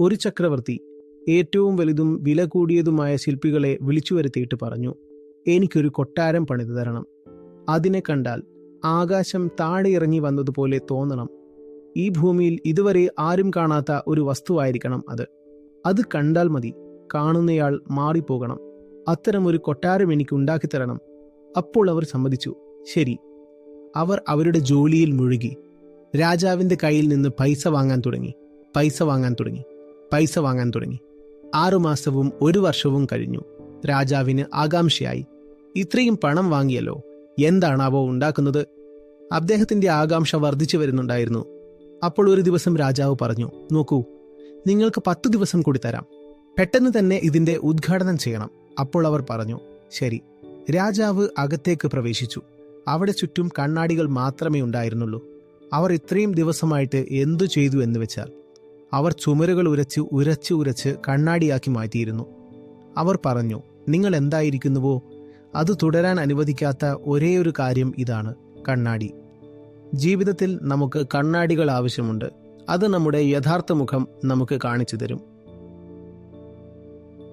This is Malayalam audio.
ഒരു ചക്രവർത്തി ഏറ്റവും വലുതും വില കൂടിയതുമായ ശില്പികളെ വിളിച്ചു വരുത്തിയിട്ട് പറഞ്ഞു എനിക്കൊരു കൊട്ടാരം പണിതു തരണം. അതിനെ കണ്ടാൽ ആകാശം താഴെ ഇറങ്ങി വന്നതുപോലെ തോന്നണം. ഈ ഭൂമിയിൽ ഇതുവരെ ആരും കാണാത്ത ഒരു വസ്തുവായിരിക്കണം അത്. അത് കണ്ടാൽ മതി കാണുന്നയാൾ മാറിപ്പോകണം. അത്തരം ഒരു കൊട്ടാരം എനിക്ക് ഉണ്ടാക്കിത്തരണം അപ്പോൾ അവർ സമ്മതിച്ചു. ശരി. അവർ അവരുടെ ജോലിയിൽ മുഴുകി. രാജാവിന്റെ കയ്യിൽ നിന്ന് പൈസ വാങ്ങാൻ തുടങ്ങി. പൈസ വാങ്ങാൻ തുടങ്ങി. പൈസ വാങ്ങാൻ തുടങ്ങി. ആറുമാസവും ഒരു വർഷവും കഴിഞ്ഞു. രാജാവിന് ആകാംക്ഷയായി. ഇത്രയും പണം വാങ്ങിയല്ലോ എന്താണാവോ ഉണ്ടാക്കുന്നത്? അദ്ദേഹത്തിന്റെ ആകാംക്ഷ വർദ്ധിച്ചു വരുന്നുണ്ടായിരുന്നു. അപ്പോൾ ഒരു ദിവസം രാജാവ് പറഞ്ഞു നോക്കൂ നിങ്ങൾക്ക് പത്തു ദിവസം കൂടി തരാം. പെട്ടെന്ന് തന്നെ ഇതിന്റെ ഉദ്ഘാടനം ചെയ്യണം. അപ്പോൾ അവർ പറഞ്ഞു ശരി. രാജാവ് അകത്തേക്ക് പ്രവേശിച്ചു. അവിടെ ചുറ്റും കണ്ണാടികൾ മാത്രമേ ഉണ്ടായിരുന്നുള്ളൂ. അവർ ഇത്രയും ദിവസമായിട്ട് എന്തു ചെയ്തു എന്ന് വെച്ചാൽ അവർ ചുമരുകൾ ഉരച്ച് ഉരച്ച് ഉരച്ച് കണ്ണാടിയാക്കി മാറ്റിയിരുന്നു. അവർ പറഞ്ഞു നിങ്ങൾ എന്തായിരിക്കുന്നുവോ? അത് തുടരാൻ അനുവദിക്കാത്ത ഒരേയൊരു കാര്യം ഇതാണ് കണ്ണാടി. ജീവിതത്തിൽ നമുക്ക് കണ്ണാടികൾ ആവശ്യമുണ്ട്. അത് നമ്മുടെ യഥാർത്ഥ മുഖം നമുക്ക് കാണിച്ചു തരും.